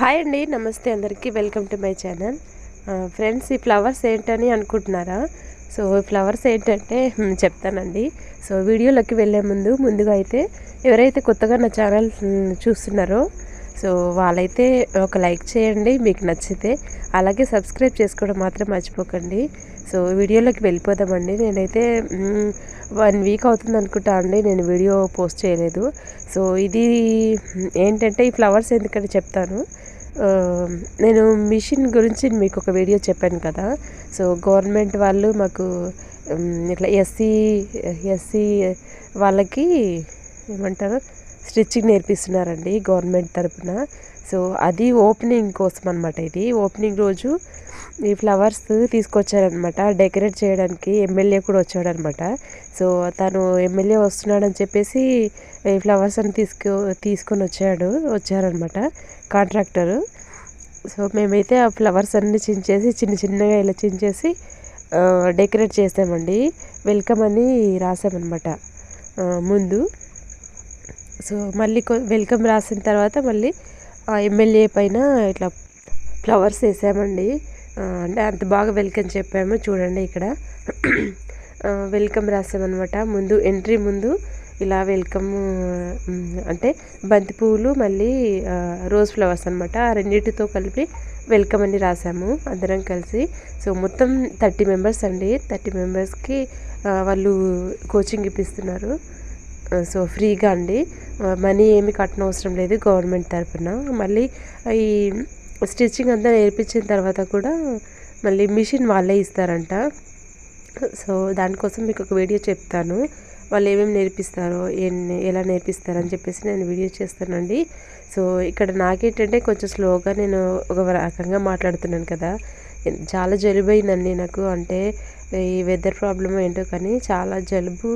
Hi అండి నమస్తే అందరికీ. Welcome to my channel. Friends ఈ ఫ్లవర్స్ ఏంటని అనుకుంటున్నారా? సో ఈ ఫ్లవర్స్ ఏంటంటే చెప్తానండి. సో వీడియోలోకి వెళ్ళే ముందు ముందుగా అయితే ఎవరైతే కొత్తగా నా ఛానల్ చూస్తున్నారో సో వాళ్ళైతే ఒక లైక్ చేయండి మీకు నచ్చితే. అలాగే సబ్స్క్రైబ్ చేసుకోవడం మాత్రం మర్చిపోకండి. సో వీడియోలోకి వెళ్ళిపోదామండి. నేనైతే వన్ వీక్ అవుతుంది అనుకుంటా అండి. నేను వీడియో పోస్ట్ చేయలేదు. సో ఇది ఏంటంటే ఈ ఫ్లవర్స్ ఎందుకంటే చెప్తాను. నేను మిషన్ గురించి మీకు ఒక వీడియో చెప్పాను కదా. సో గవర్నమెంట్ వాళ్ళు మాకు ఇట్లా ఎస్సీ ఎస్సీ వాళ్ళకి ఏమంటారు స్టిచ్చింగ్ నేర్పిస్తున్నారండి గవర్నమెంట్ తరపున. సో అది ఓపెనింగ్ కోసం అనమాట ఇది. ఓపెనింగ్ రోజు ఈ ఫ్లవర్స్ తీసుకొచ్చారనమాట డెకరేట్ చేయడానికి ఎమ్మెల్యే కూడా వచ్చాడనమాట సో తను ఎమ్మెల్యే వస్తున్నాడని చెప్పేసి ఈ ఫ్లవర్స్ అని తీసుకు తీసుకొని వచ్చాడు వచ్చారనమాట కాంట్రాక్టరు. సో మేమైతే ఆ ఫ్లవర్స్ అన్ని చించేసి చిన్న చిన్నగా ఇలా చించేసి డెకరేట్ చేసామండి వెల్కమ్ అని రాసామన్నమాట ముందు. సో మళ్ళీ వెల్కమ్ రాసిన తర్వాత మళ్ళీ ఎమ్మెల్యే పైన ఇట్లా ఫ్లవర్స్ వేసామండి. అంటే అంత బాగా వెల్కమ్ చెప్పాము చూడండి ఇక్కడ. వెల్కమ్ రాసామన్నమాట. ముందు ఎంట్రీ ముందు ఇలా వెల్కమ్ అంటే బంతి పువ్వులు మళ్ళీ రోజ్ ఫ్లవర్స్ అనమాట ఆ రెండింటితో కలిపి వెల్కమ్ అని రాసాము అందరం కలిసి. సో మొత్తం థర్టీ మెంబర్స్ అండి. థర్టీ మెంబర్స్కి వాళ్ళు కోచింగ్ ఇప్పిస్తున్నారు. సో ఫ్రీగా అండి. మనీ ఏమి కట్టనవసరం లేదు గవర్నమెంట్ తరఫున మళ్ళీ ఈ స్టిచ్చింగ్ అంతా నేర్పించిన తర్వాత కూడా మళ్ళీ మిషన్ వాళ్ళే ఇస్తారంట. సో దానికోసం మీకు ఒక వీడియో చెప్తాను. వాళ్ళు ఏమేమి నేర్పిస్తారో ఏ ఎలా నేర్పిస్తారని అని చెప్పేసి నేను వీడియో చేస్తానండి. సో ఇక్కడ నాకేంటంటే కొంచెం స్లోగా నేను ఒక రకంగా మాట్లాడుతున్నాను కదా. చాలా జలుబు అయిందండి నాకు. అంటే ఈ వెదర్ ప్రాబ్లమ్ ఏంటో కానీ చాలా జలుబు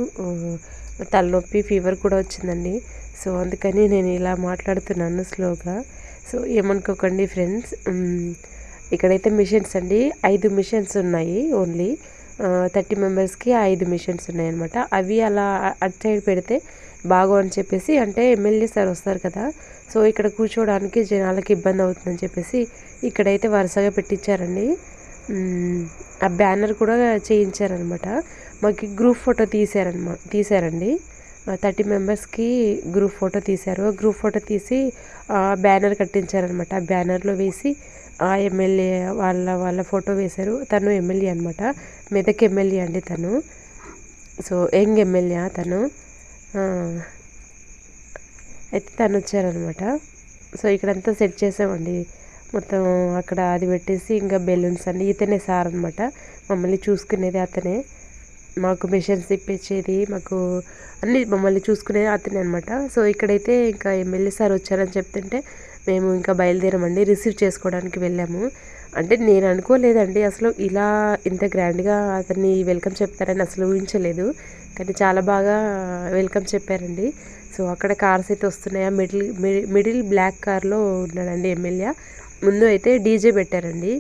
తలనొప్పి ఫీవర్ కూడా వచ్చిందండి. సో అందుకని నేను ఇలా మాట్లాడుతున్నాను స్లోగా. సో ఏమనుకోకండి ఫ్రెండ్స్ ఇక్కడైతే మిషన్స్ అండి. ఐదు మిషన్స్ ఉన్నాయి ఓన్లీ థర్టీ మెంబర్స్కి ఐదు మిషన్స్ ఉన్నాయన్నమాట. అవి అలా అటు సైడ్ పెడితే బాగో అని చెప్పేసి అంటే ఎమ్మెల్యే సార్ వస్తారు కదా. సో ఇక్కడ కూర్చోవడానికి జనాలకి ఇబ్బంది అవుతుందని చెప్పేసి ఇక్కడైతే వరుసగా పెట్టించారండి. ఆ బ్యానర్ కూడా చేయించారనమాట మాకు గ్రూప్ ఫోటో తీసారనమాట తీసారండి థర్టీ మెంబర్స్కి గ్రూప్ ఫోటో తీశారు. గ్రూప్ ఫోటో తీసి బ్యానర్ కట్టించారనమాట. ఆ బ్యానర్లో వేసి ఆ ఎమ్మెల్యే వాళ్ళ వాళ్ళ ఫోటో వేశారు. తను ఎమ్మెల్యే అనమాట. మెదక్ ఎమ్మెల్యే అండి తను. సో యంగ్ ఎమ్మెల్యే తను. అయితే తను వచ్చారనమాట. సో ఇక్కడంతా సెట్ చేసామండి. మొత్తం అక్కడ అది పెట్టేసి ఇంకా బెలూన్స్ అండి ఇతనే సార్ అనమాట మమ్మల్ని చూసుకునేది అతనే. మాకు మిషన్స్ ఇప్పించేది మాకు అన్ని మమ్మల్ని చూసుకునేది అతనే అనమాట సో ఇక్కడైతే ఇంకా ఎమ్మెల్యే సార్ వచ్చారని చెప్తుంటే మేము ఇంకా బయలుదేరామండి రిసీవ్ చేసుకోవడానికి వెళ్ళాము. అంటే నేను అనుకోలేదండి అసలు ఇలా ఇంత గ్రాండ్గా అతన్ని వెల్కమ్ చెప్తారని అసలు ఊహించలేదు. కానీ చాలా బాగా వెల్కమ్ చెప్పారండి. సో అక్కడ కార్స్ అయితే వస్తున్నాయా మిడిల్ మిడిల్ బ్లాక్ కార్లో ఉన్నాడండి ఎమ్మెల్యే. ముందు అయితే డీజే పెట్టారండి.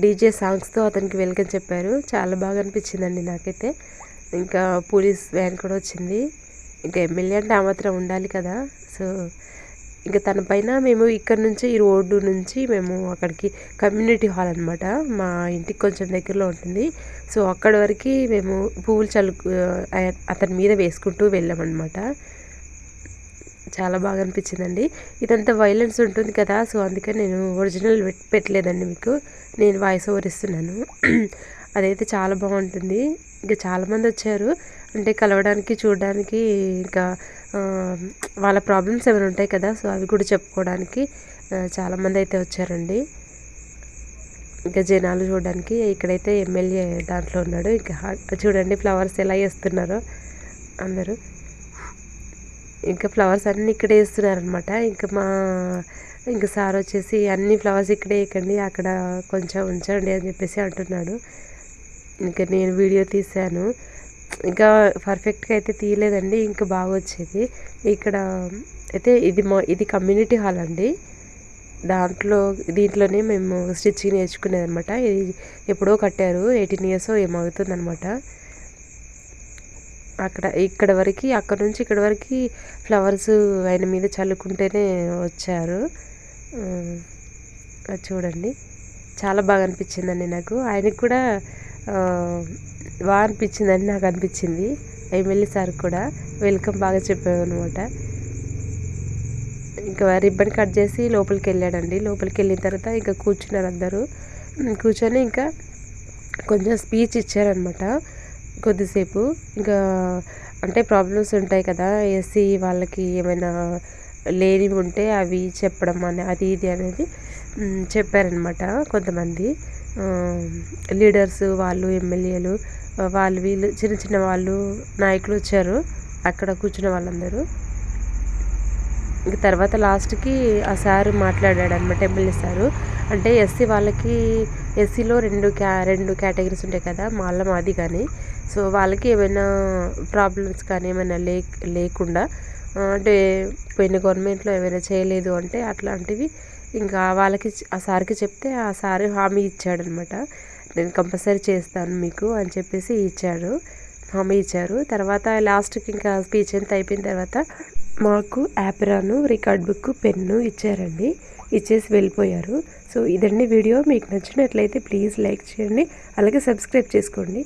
డీజే సాంగ్స్తో అతనికి వెల్కమ్ చెప్పారు. చాలా బాగా అనిపించిందండి నాకైతే. ఇంకా పోలీస్ వ్యాన్ కూడా వచ్చింది. ఇంకా ఎమ్మెల్యే అంటే ఆ మాత్రం ఉండాలి కదా. సో ఇంకా తన పైన మేము ఇక్కడ నుంచి ఈ రోడ్డు నుంచి మేము అక్కడికి కమ్యూనిటీ హాల్ అనమాట మా ఇంటికి కొంచెం దగ్గరలో ఉంటుంది. సో అక్కడి వరకు మేము పువ్వులు చల్లు అతని మీద వేసుకుంటూ వెళ్ళామన్నమాట. చాలా బాగా అనిపించిందండి. ఇదంతా వైలెన్స్ ఉంటుంది కదా సో అందుకని నేను ఒరిజినల్ పెట్టలేదండి మీకు. నేను వాయిస్ ఓవర్ ఇస్తున్నాను. అదైతే చాలా బాగుంటుంది. ఇంకా చాలామంది వచ్చారు. అంటే కలవడానికి చూడడానికి ఇంకా వాళ్ళ ప్రాబ్లమ్స్ ఏమైనా ఉంటాయి కదా సో అవి కూడా చెప్పుకోవడానికి చాలామంది అయితే వచ్చారండి. ఇంకా జనాలు చూడడానికి ఇక్కడైతే ఎమ్మెల్యే దాంట్లో ఉన్నాడు. ఇంకా చూడండి ఫ్లవర్స్ ఎలా వేస్తున్నారో అందరూ. ఇంకా ఫ్లవర్స్ అన్నీ ఇక్కడే వేస్తున్నారనమాట ఇంకా మా ఇంకా సార్ వచ్చేసి అన్ని ఫ్లవర్స్ ఇక్కడే వేయకండి అక్కడ కొంచెం ఉంచండి అని చెప్పేసి అంటున్నాడు. ఇంకా నేను వీడియో తీశాను. ఇంకా పర్ఫెక్ట్గా అయితే తీయలేదండి ఇంకా బాగా వచ్చేది. ఇక్కడ అయితే ఇది మా ఇది కమ్యూనిటీ హాల్ అండి. దాంట్లో దీంట్లోనే మేము స్టిచ్చింగ్ నేర్చుకునేది అనమాట ఇది ఎప్పుడో కట్టారు ఎయిటీన్ ఇయర్స్ ఏమవుతుంది అనమాట అక్కడ ఇక్కడ వరకు అక్కడ నుంచి ఇక్కడ వరకు ఫ్లవర్స్ ఆయన మీద చల్లుకుంటేనే వచ్చారు. చూడండి. చాలా బాగా అనిపించిందండి నాకు. ఆయనకు కూడా బాగా అనిపించిందని నాకు అనిపించింది. ఎమ్మెల్యే సార్ కూడా వెల్కమ్ బాగా చెప్పామన్నమాట ఇంకా రిబ్బన్ కట్ చేసి లోపలికి వెళ్ళాడండి. లోపలికి వెళ్ళిన తర్వాత ఇంకా కూర్చున్నారు అందరూ. కూర్చొని ఇంకా కొంచెం స్పీచ్ ఇచ్చారనమాట కొద్దిసేపు. ఇంకా అంటే ప్రాబ్లమ్స్ ఉంటాయి కదా ఎస్సీ వాళ్ళకి ఏమైనా లేనివి ఉంటే అవి చెప్పడం అని అది ఇది అనేది చెప్పారనమాట కొంతమంది. లీడర్స్ వాళ్ళు ఎమ్మెల్యేలు వాళ్ళు వీళ్ళు చిన్న చిన్న వాళ్ళు నాయకులు వచ్చారు అక్కడ కూర్చున్న వాళ్ళందరూ. ఇంక తర్వాత లాస్ట్కి ఆ సారు మాట్లాడాడు అనమాట ఎమ్మెల్యే సారు. అంటే ఎస్సీ వాళ్ళకి ఎస్సీలో రెండు క్యా రెండు కేటగిరీస్ ఉంటాయి కదా మాల మాది కానీ. సో వాళ్ళకి ఏమైనా ప్రాబ్లమ్స్ కానీ ఏమైనా లే లేకుండా అంటే పోయిన గవర్నమెంట్లో ఏమైనా చేయలేదు అంటే అట్లాంటివి ఇంకా వాళ్ళకి ఆ సార్కి చెప్తే ఆ సార్ హామీ ఇచ్చాడనమాట. నేను కంపల్సరీ చేస్తాను మీకు అని చెప్పేసి ఇచ్చాడు. హామీ ఇచ్చారు. తర్వాత లాస్ట్కి ఇంకా స్పీచ్ అంతా అయిపోయిన తర్వాత మాకు యాప్రాను రికార్డ్ బుక్ పెన్ను ఇచ్చారండి. ఇచ్చేసి వెళ్ళిపోయారు. సో ఇదండి వీడియో. మీకు నచ్చినట్లయితే ప్లీజ్ లైక్ చేయండి. అలాగే సబ్స్క్రైబ్ చేసుకోండి.